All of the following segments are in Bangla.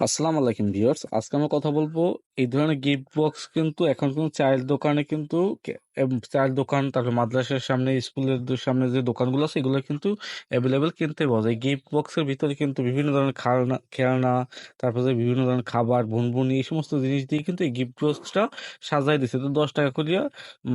আসসালামু আলাইকুম ভিউয়ার্স। আজকে আমি কথা বলব এই ধরনের গিফট বক্স কিন্তু এখন কিন্তু চায়ের দোকানে কিন্তু চায়ের দোকান তারপর মাদ্রাসার সামনে, স্কুলের সামনে যে দোকানগুলো আছে, এগুলো কিন্তু অ্যাভেলেবেল কিনতে পাওয়া যায়। গিফট বক্সের ভিতরে কিন্তু বিভিন্ন ধরনের খেলনা খেলনা, তারপরে বিভিন্ন ধরনের খাবার, বুনবুনি, এই সমস্ত জিনিস দিয়ে কিন্তু এই গিফট বক্সটা সাজাই দিছে। তো দশ টাকা করিয়া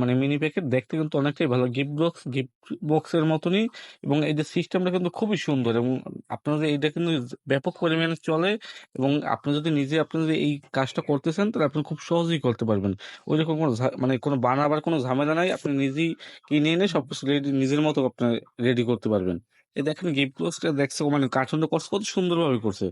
মানে মিনি প্যাকেট দেখতে কিন্তু অনেকটাই ভালো। গিফট বক্স গিফট বক্সের মতনই এবং এই যে সিস্টেমটা কিন্তু খুবই সুন্দর এবং আপনাদের এইটা কিন্তু ব্যাপক পরিমাণে চলে এবং আপনি যদি নিজে, আপনি যদি এই কাজটা করতেছেন, তাহলে আপনি খুব সহজেই করতে পারবেন। ওই রকম কোনো মানে কোনো বানাবার কোনো ঝামেলা নাই আপনি নিজেই কিনে এনে সবকিছু রেডি নিজের মতো আপনি রেডি করতে পারবেন। এই দেখেন গিফট বক্সটা দেখছে মানে কার্টুনটা করছে কত সুন্দরভাবে করছে।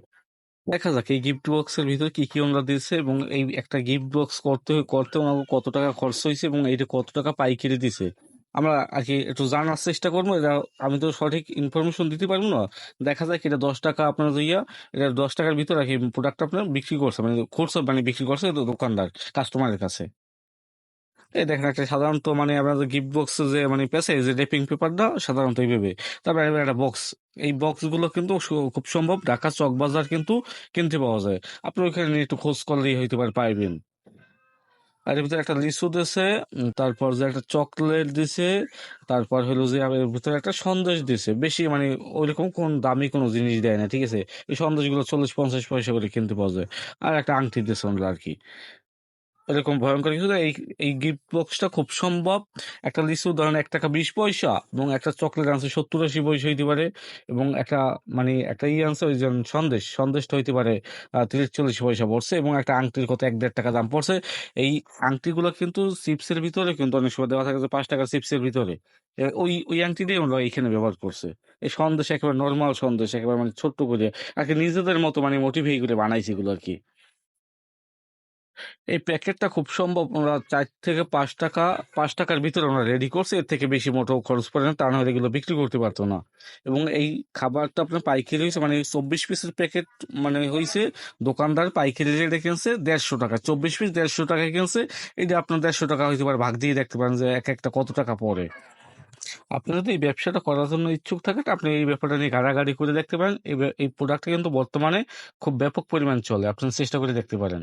দেখা যাক এই গিফট বক্সের ভিতরে কি কি ওনারা দিচ্ছে এবং এই একটা গিফট বক্স করতে করতে ওনাকে কত টাকা খরচ হয়েছে এবং এইটা কত টাকা পাইকারি দিছে। আমরা আর কি একটু জানার চেষ্টা করব, এটা আমি তো সঠিক ইনফরমেশন দিতে পারব না। দেখা যায় কি এটা দশ টাকা আপনার ইয়া, এটা দশ টাকার ভিতরে আর কি প্রোডাক্ট আপনার বিক্রি করছে মানে খুচরো মানে বিক্রি করছে দোকানদার কাস্টমারের কাছে। এই দেখেন একটা সাধারণত মানে আপনাদের গিফট বক্স যে মানে পেছে যে রেপিং পেপারটা সাধারণত এইভাবে। তারপরে একটা বক্স এই বক্সগুলো কিন্তু খুব সম্ভব, ঢাকা চক বাজার কিন্তু কিনতে পাওয়া যায়। আপনি ওইখানে একটু খোঁজ করলেই হইতে পারে, পাইবেন। আর এর ভিতরে একটা লিচু দিছে তারপর যে একটা চকলেট দিছে, তারপর হলো যে এর ভিতরে একটা সন্দেশ দিছে। বেশি মানে ওইরকম কোন দামি কোনো জিনিস দেয় না, ঠিক আছে? এই সন্দেশগুলো চল্লিশ পঞ্চাশ পয়সা করে কিনতে পাওয়া যায়। আর একটা আংটি দিছে ওনারা আর কি। এরকম ভয়ঙ্কর কিছু এই এই গিফট বক্সটা খুব সম্ভব। একটা লিচু ধরেন এক টাকা বিশ পয়সা এবং একটা চকলেট আনছে সত্তর আশি পয়সা হইতে পারে এবং একটা মানে একটা ই আনছে ওই যে সন্দেশ, সন্দেশটা হইতে পারে তিরিশ চল্লিশ পয়সা পড়ছে এবং একটা আংটির কত এক, দেড় টাকা দাম পড়ছে। এই আংটিগুলো কিন্তু চিপসের ভিতরে কিন্তু অনেক সময় দেওয়া থাকে যে পাঁচ টাকার চিপসের ভিতরে। ওই ওই আংটিটাই আমরা এখানে ব্যবহার করছে। এই সন্দেশ একেবারে নর্মাল সন্দেশ, একেবারে মানে ছোট্ট করে, আর কি নিজেদের মতো মানে মোটিভেট করে বানাইছে এগুলো আর কি। এই প্যাকেটটা খুব সম্ভব, ওরা চার থেকে পাঁচ টাকা, পাঁচ টাকার ভিতরে ওরা রেডি করছে, এর থেকে বেশি মোটো খরচ পড়ে না, তা না হলে এগুলো বিক্রি করতে পারতো না। এবং এই খাবারটা আপনার পাইকারি হয়েছে মানে চব্বিশ পিসের প্যাকেট মানে হয়েছে, দোকানদার পাইকারি রেটে কিনছে দেড়শো টাকা, চব্বিশ পিস দেড়শো টাকা কিনছে এটা আপনার দেড়শো টাকা হইতে পারে, ভাগ দিয়ে দেখতে পারেন যে এক একটা কত টাকা পড়ে। আপনি যদি এই ব্যবসাটা করার জন্য ইচ্ছুক থাকেন আপনি এই ব্যাপারটা নিয়ে গাড়াগাড়ি করে দেখতে পারেন, এই প্রোডাক্টটা কিন্তু বর্তমানে খুব ব্যাপক পরিমাণ চলে, আপনি চেষ্টা করে দেখতে পারেন।